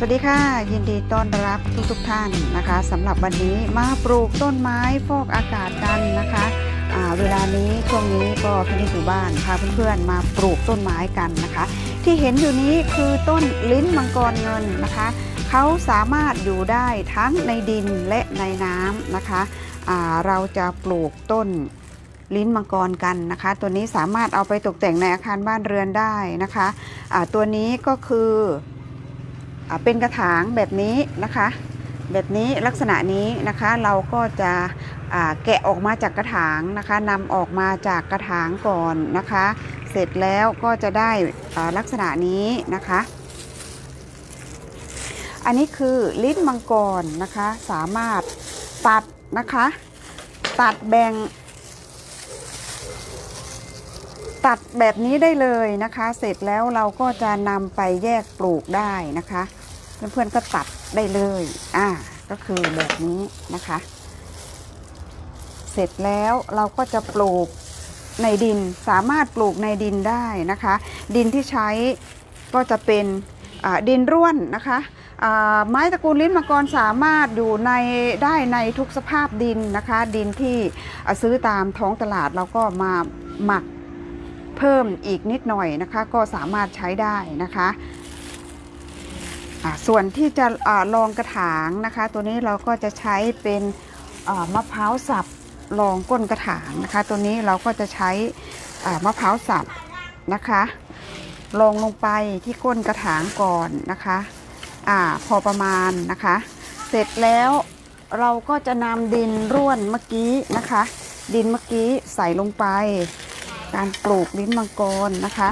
สวัสดีค่ะ ยินดีต้อนรับทุกทุกท่านนะคะสำหรับวันนี้มาปลูกต้นไม้ฟอกอากาศกันนะคะเวลานี้ช่วงนี้ก็พี่นิดอยู่บ้านพาเพื่อนๆมาปลูกต้นไม้กันนะคะ ที่เห็นอยู่นี้คือต้นลิ้นมังกรเงินนะคะเขาสามารถอยู่ได้ทั้งในดินและในน้ำนะคะเราจะปลูกต้นลิ้นมังกรกันนะคะ ตัวนี้สามารถเอาไปตกแต่งในอาคารบ้านเรือนได้นะคะตัวนี้ก็คือ เป็นกระถางแบบนี้นะคะ แบบนี้ลักษณะนี้นะคะเราก็จะแกะออกมาจากกระถางนะคะนำออกมาจากกระถางก่อนนะคะ เสร็จแล้วก็จะได้ลักษณะนี้นะคะ อันนี้คือลิ้นมังกรนะคะสามารถตัดนะคะ ตัดแบ่ง ตัดแบบนี้ได้เลยนะคะ เสร็จแล้วเราก็จะนำไปแยกปลูกได้นะคะ เพื่อนๆก็ตัดได้เลย อ่า ก็คือแบบนี้นะคะ เสร็จแล้วเราก็จะปลูกในดินสามารถปลูกในดินได้นะคะ ดินที่ใช้ก็จะเป็นดินร่วนนะคะไม้ตระกูลลิ้นมังกรสามารถอยู่ในได้ในทุกสภาพดินนะคะ ดินที่ซื้อตามท้องตลาดเราก็มาหมัก เพิ่มอีกนิดหน่อยนะคะ ก็สามารถใช้ได้นะคะส่วนที่จะอาลองกระถางนะคะ ตัวนี้เราก็จะใช้เป็นมะพร้าวสับรองก้นกระถางนะคะ ตัวนี้เราก็จะใช้มะพร้าวสับนะคะลงลงไปที่ก้นกระถางก่อนนะคะอ่าพอประมาณนะคะ เสร็จแล้วเราก็จะนำดินร่วนเมื่อกี้นะคะ ดินเมื่อกี้ใส่ลงไป การปลูกลิ้นมังกรนะคะ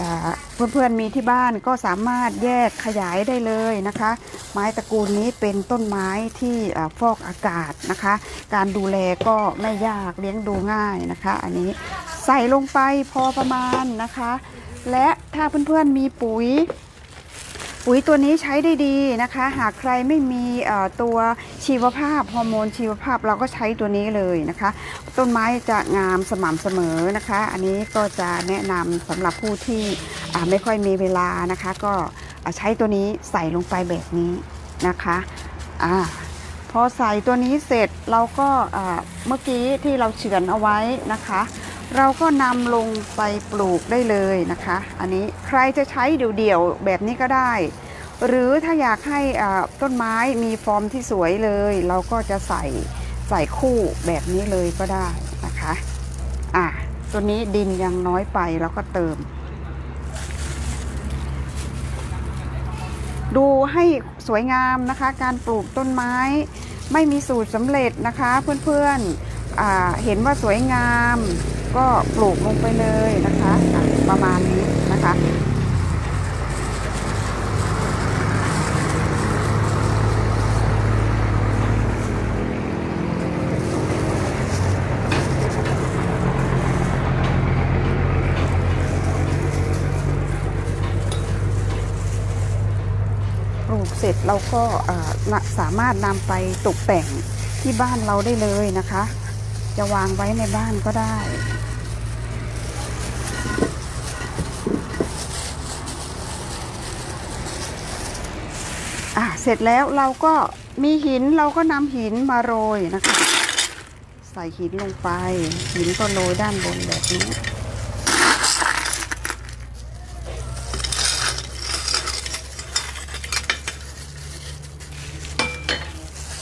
อ่าเพื่อนๆมีที่บ้านก็สามารถแยกขยายได้เลยนะคะ ไม้ตระกูลนี้เป็นต้นไม้ที่อฟอกอากาศนะคะ การดูแลก็ไม่ยากเลี้ยงดูง่ายนะคะ อันนี้ใส่ลงไปพอประมาณนะคะ และถ้าเพื่อนๆมีปุ๋ย ปุ๋ยตัวนี้ใช้ได้ดีนะคะ หากใครไม่มีตัวชีวภาพฮอร์โมนชีวภาพเราก็ใช้ตัวนี้เลยนะคะ ต้นไม้จะงามสม่ำเสมอนะคะ อันนี้ก็จะแนะนำสำหรับผู้ที่ไม่ค่อยมีเวลานะคะ ก็ใช้ตัวนี้ใส่ลงไปแบบนี้นะคะอ่าพอใส่ตัวนี้เสร็จเราก็เมื่อกี้ที่เราเฉือนเอาไว้นะคะ เราก็นำลงไปปลูกได้เลยนะคะ อันนี้ใครจะใช้เดี่ยวๆแบบนี้ก็ได้ หรือถ้าอยากให้ต้นไม้มีฟอร์มที่สวยเลย เราก็จะใส่ใส่คู่แบบนี้เลยก็ได้นะคะอะตัวนี้ดินยังน้อยไปเราก็เติม ดูให้สวยงามนะคะ การปลูกต้นไม้ไม่มีสูตรสำเร็จนะคะเพื่อนๆอ่า เห็นว่าสวยงาม ก็ปลูกลงไปเลยนะคะประมาณนี้นะคะปลูกเสร็จเราก็สามารถนำไปตกแต่งที่บ้านเราได้เลยนะคะ จะวางไว้ในบ้านก็ได้อะเสร็จแล้วเราก็มีหินเราก็นำหินมาโรยนะคะ ใส่หินลงไป หินก็โรยด้านบนแบบนี้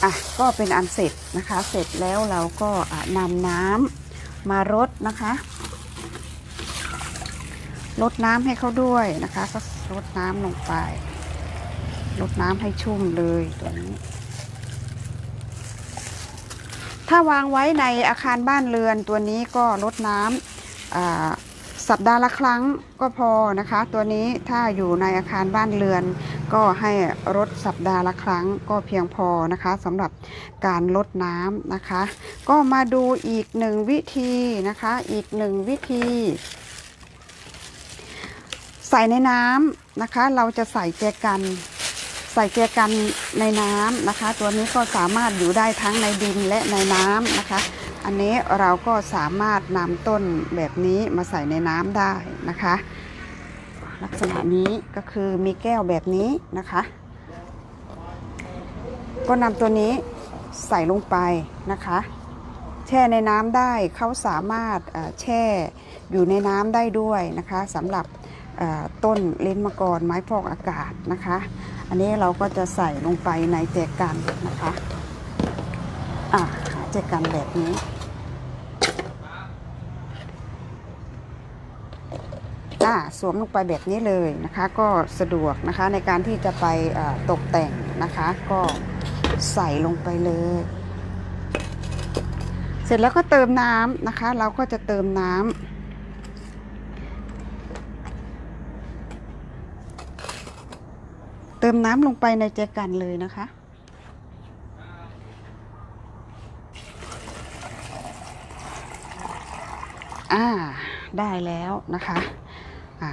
อะก็เป็นอันเสร็จนะคะ เสร็จแล้วเราก็นำน้ำมารดนะคะรดน้ำให้เขาด้วยนะคะก็รดน้ำลงไปรดน้ำให้ชุ่มเลยตัวนี้ ถ้าวางไว้ในอาคารบ้านเรือนตัวนี้ก็รดน้ำสัปดาห์ละครั้งก็พอนะคะ ตัวนี้ถ้าอยู่ในอาคารบ้านเรือน ก็ให้รดสัปดาห์ละครั้งก็เพียงพอนะคะสำหรับการลดน้ำนะคะ ก็มาดูอีกหนึ่งวิธีนะคะ อีกหนึ่งวิธี ใส่ในน้ำนะคะ เราจะใส่แจกันใส่แจกันในน้ำนะคะ ตัวนี้ก็สามารถอยู่ได้ทั้งในดินและในน้ำนะคะ อันนี้เราก็สามารถนำต้นแบบนี้มาใส่ในน้ำได้นะคะ ลักษณะนี้ก็คือมีแก้วแบบนี้นะคะ ก็นำตัวนี้ใส่ลงไปนะคะ แช่ในน้ำได้เขาสามารถแช่อยู่ในน้ำได้ด้วยนะคะสำหรับต้นเลนมะกรไม้ฟอกอากาศนะคะ อันนี้เราก็จะใส่ลงไปในแจกันนะคะอะแจกันแบบนี้ อ่าสวมลงไปแบบนี้เลยนะคะ ก็สะดวกนะคะในการที่จะไปตกแต่งนะคะ ก็ใส่ลงไปเลย เสร็จแล้วก็เติมน้ำนะคะ เราก็จะเติมน้ำเติมน้ำลงไปในแจกันเลยนะคะ อ่า ได้แล้วนะคะ อ่า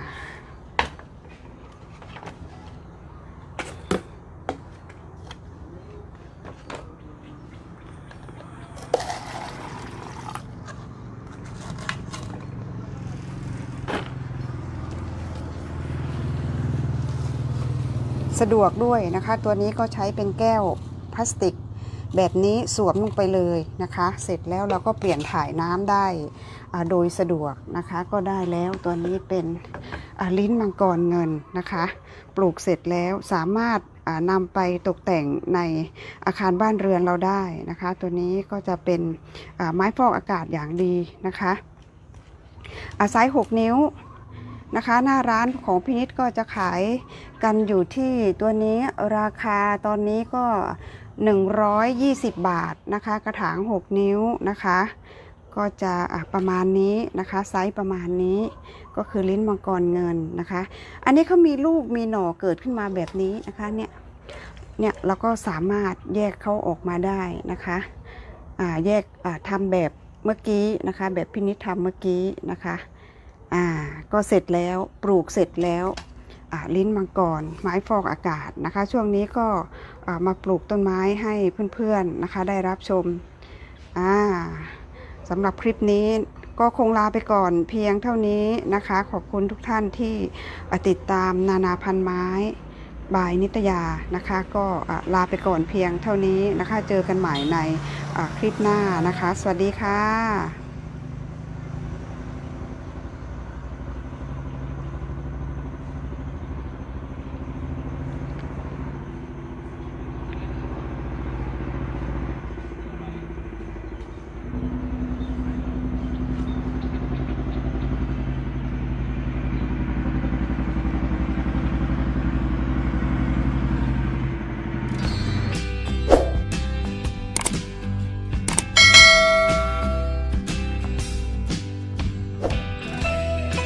สะดวกด้วยนะคะ ตัวนี้ก็ใช้เป็นแก้วพลาสติก แบบนี้สวมลงไปเลยนะคะ เสร็จแล้วเราก็เปลี่ยนถ่ายน้ำได้ โดยสะดวกนะคะก็ได้แล้วตัวนี้เป็นลิ้นมังกรเงินนะคะ ปลูกเสร็จแล้วสามารถนำไปตกแต่งในอาคารบ้านเรือนเราได้นะคะ ตัวนี้ก็จะเป็นไม้ฟอกอากาศอย่างดีนะคะอาศัย6 นิ้วนะคะหน้าร้านของพินิษก็จะขายกันอยู่ที่ตัวนี้ราคาตอนนี้ก็ 120 บาทนะคะ กระถาง 6 นิ้วนะคะ ก็จะประมาณนี้นะคะไซส์ประมาณนี้ก็คือลิ้นมังกรเงินนะคะ อันนี้เขามีลูกมีหน่อเกิดขึ้นมาแบบนี้นะคะเนี่ยเนี่ยเราก็สามารถแยกเขาออกมาได้นะคะแยกอ่าทำแบบเมื่อกี้นะคะแบบพินิจทำเมื่อกี้นะคะอ่าก็เสร็จแล้วปลูกเสร็จแล้วลิ้นมังกรไม้ฟอกอากาศนะคะ ช่วงนี้ก็มาปลูกต้นไม้ให้เพื่อนๆนะคะ ได้รับชมอ่า สำหรับคลิปนี้ก็คงลาไปก่อนเพียงเท่านี้นะคะ ขอบคุณทุกท่านที่ติดตามนานาพันไม้ บายนิตยานะคะ ก็ลาไปก่อนเพียงเท่านี้นะคะ เจอกันใหม่ในคลิปหน้านะคะ สวัสดีค่ะ